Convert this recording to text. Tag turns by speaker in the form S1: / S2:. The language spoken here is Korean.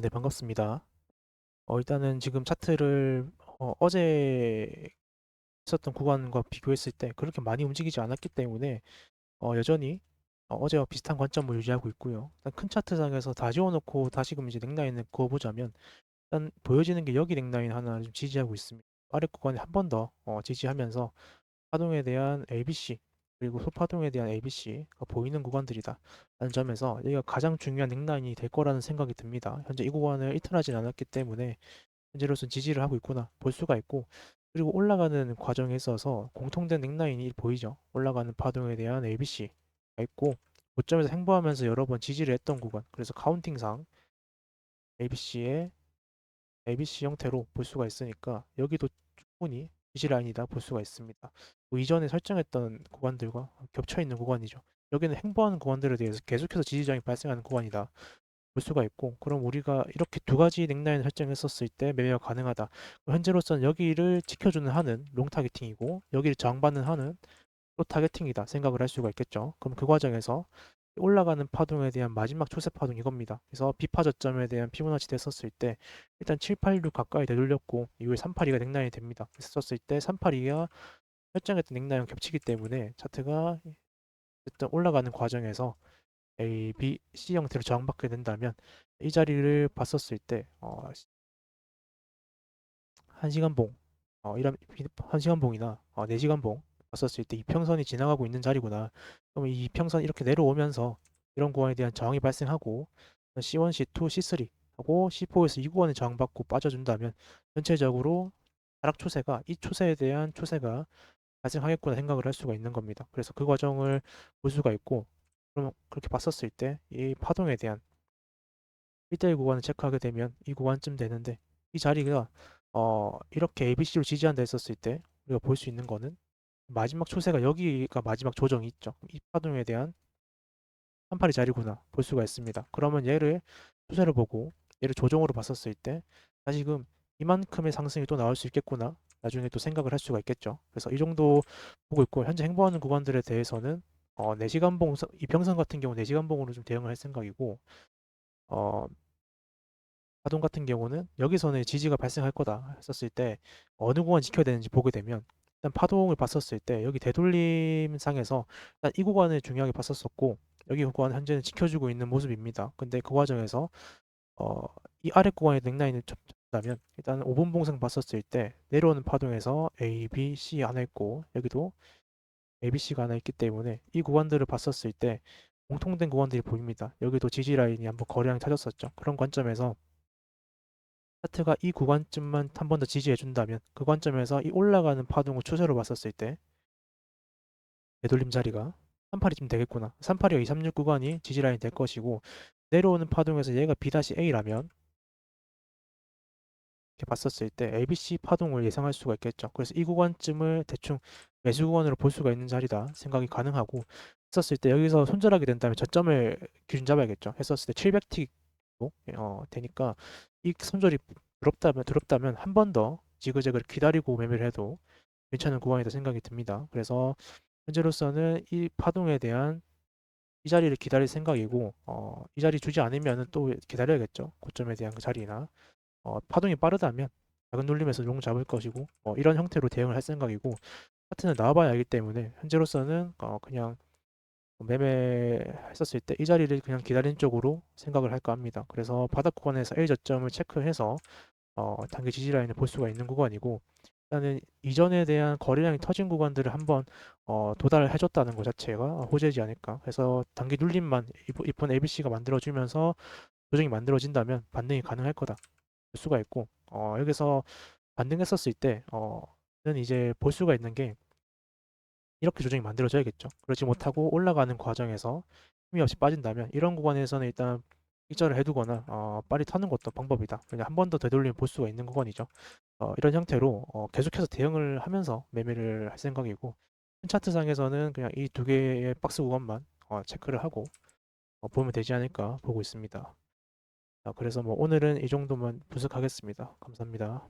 S1: 네, 반갑습니다. 어, 일단은 지금 차트를 어, 어제 있었던 구간과 비교했을 때 그렇게 많이 움직이지 않았기 때문에 어, 여전히 어, 어제와 비슷한 관점을 유지하고 있고요. 일단 큰 차트상에서 다 지워놓고 다시금 이제 넥라인을 그어보자면 일단 보여지는 게 여기 넥라인 하나 좀 지지하고 있습니다. 아래 구간에 한 번더 어, 지지하면서 파동에 대한 ABC 그리고 소파동에 대한 ABC가 보이는 구간들이다 라는 점에서 여기가 가장 중요한 넥라인이 될 거라는 생각이 듭니다. 현재 이 구간을 이탈하진 않았기 때문에 현재로서는 지지를 하고 있구나 볼 수가 있고 그리고 올라가는 과정에 있어서 공통된 넥라인이 보이죠. 올라가는 파동에 대한 ABC가 있고 고점에서 행보하면서 여러 번 지지를 했던 구간 그래서 카운팅상 ABC의 ABC 형태로 볼 수가 있으니까 여기도 충분히 지지 라인이다 볼 수가 있습니다. 뭐 이전에 설정했던 구간들과 겹쳐 있는 구간이죠. 여기는 행보하는 구간들에 대해서 계속해서 지지장이 발생하는 구간이다 볼 수가 있고 그럼 우리가 이렇게 두 가지 넥라인을 설정했었을 때 매매가 가능하다. 현재로서는 여기를 지켜주는 한은 롱 타겟팅이고 여기를 저항받는 한은 또 타겟팅이다 생각을 할 수가 있겠죠. 그럼 그 과정에서 올라가는 파동에 대한 마지막 초세 파동 이겁니다. 그래서 비파 저점에 대한 피보나치 됐었을 때 일단 786 가까이 되돌렸고 이후에 382가 넥라인이 됩니다. 했었을 때 382가 설정했던 넥라인 겹치기 때문에 차트가 어쨌든 올라가는 과정에서 A, B, C 형태로 저항받게 된다면 이 자리를 봤었을 때 어, 1시간 봉, 어, 이런 1시간 봉이나 어, 4시간 봉 봤었을 때 이평선이 지나가고 있는 자리구나. 이 이평선 이렇게 내려오면서 이런 구간에 대한 저항이 발생하고 C1, C2, C3 하고 C4에서 이 구간에 저항받고 빠져준다면 전체적으로 하락 초세가 이 초세에 대한 초세가 발생하겠구나 생각을 할 수가 있는 겁니다. 그래서 그 과정을 볼 수가 있고 그러면 그렇게 봤었을 때 이 파동에 대한 1대1 구간을 체크하게 되면 이 구간쯤 되는데 이 자리가 어 이렇게 ABC로 지지한다 했었을 때 우리가 볼 수 있는 거는 마지막 초세가 여기가 마지막 조정이 있죠. 이 파동에 대한 한파리 자리구나 볼 수가 있습니다. 그러면 얘를 추세를 보고 얘를 조정으로 봤었을 때 다시금 이만큼의 상승이 또 나올 수 있겠구나 나중에 또 생각을 할 수가 있겠죠. 그래서 이 정도 보고 있고 현재 행보하는 구간들에 대해서는 어, 4시간 봉 이평선 같은 경우 4시간 봉으로 좀 대응을 할 생각이고 어, 파동 같은 경우는 여기서는 지지가 발생할 거다 했었을 때 어느 구간 지켜야 되는지 보게 되면 일단 파동을 봤었을 때 여기 되돌림 상에서 일단 이 구간을 중요하게 봤었었고 여기 구간 현재는 지켜주고 있는 모습입니다. 근데 그 과정에서 어, 이 아래 구간의 넥라인을 잡다면 일단 5분 봉상 봤었을 때 내려오는 파동에서 A, B, C 하나 있고 여기도 A, B, C가 하나 있기 때문에 이 구간들을 봤었을 때 공통된 구간들이 보입니다. 여기도 지지 라인이 한번 거래량이 찾았었죠. 그런 관점에서 차트가 이 구간쯤만 한 번 더 지지해 준다면 그 관점에서 이 올라가는 파동을 추세로 봤었을 때 되돌림 자리가 38이쯤 되겠구나. 38이와 236 구간이 지지라인이 될 것이고 내려오는 파동에서 얘가 B-A라면 이렇게 봤었을 때 ABC 파동을 예상할 수가 있겠죠. 그래서 이 구간쯤을 대충 매수 구간으로 볼 수가 있는 자리다 생각이 가능하고 했었을 때 여기서 손절하게 된다면 저점을 기준 잡아야겠죠. 했었을 때 700틱 어, 되니까 이 손절이 두렵다면 두렵다면 한 번 더 지그재그를 기다리고 매매를 해도 괜찮은 구간이다 생각이 듭니다. 그래서 현재로서는 이 파동에 대한 이 자리를 기다릴 생각이고 어, 이 자리 주지 않으면 또 기다려야겠죠. 고점에 대한 그 자리나 어, 파동이 빠르다면 작은 눌림에서 용 잡을 것이고 어, 이런 형태로 대응을 할 생각이고 차트는 나와봐야 알기 때문에 현재로서는 어, 그냥 매매했었을 때 이 자리를 그냥 기다린 쪽으로 생각을 할까 합니다. 그래서 바닥 구간에서 L 저점을 체크해서 어, 단기 지지 라인을 볼 수가 있는 구간이고 일단은 이전에 대한 거래량이 터진 구간들을 한번 어, 도달을 해줬다는 것 자체가 호재지 않을까. 그래서 단기 눌림만 이번 ABC가 만들어주면서 조정이 만들어진다면 반등이 가능할 거다. 볼 수가 있고 어, 여기서 반등했었을 때 어는 이제 볼 수가 있는 게 이렇게 조정이 만들어져야겠죠. 그렇지 못하고 올라가는 과정에서 힘이 없이 빠진다면 이런 구간에서는 일단 일절을 해두거나 어, 빨리 타는 것도 방법이다. 그냥 한 번 더 되돌리면 볼 수가 있는 구간이죠. 어, 이런 형태로 어, 계속해서 대응을 하면서 매매를 할 생각이고 차트상에서는 그냥 이 두 개의 박스 구간만 어, 체크를 하고 어, 보면 되지 않을까 보고 있습니다. 자, 그래서 뭐 오늘은 이 정도만 분석하겠습니다. 감사합니다.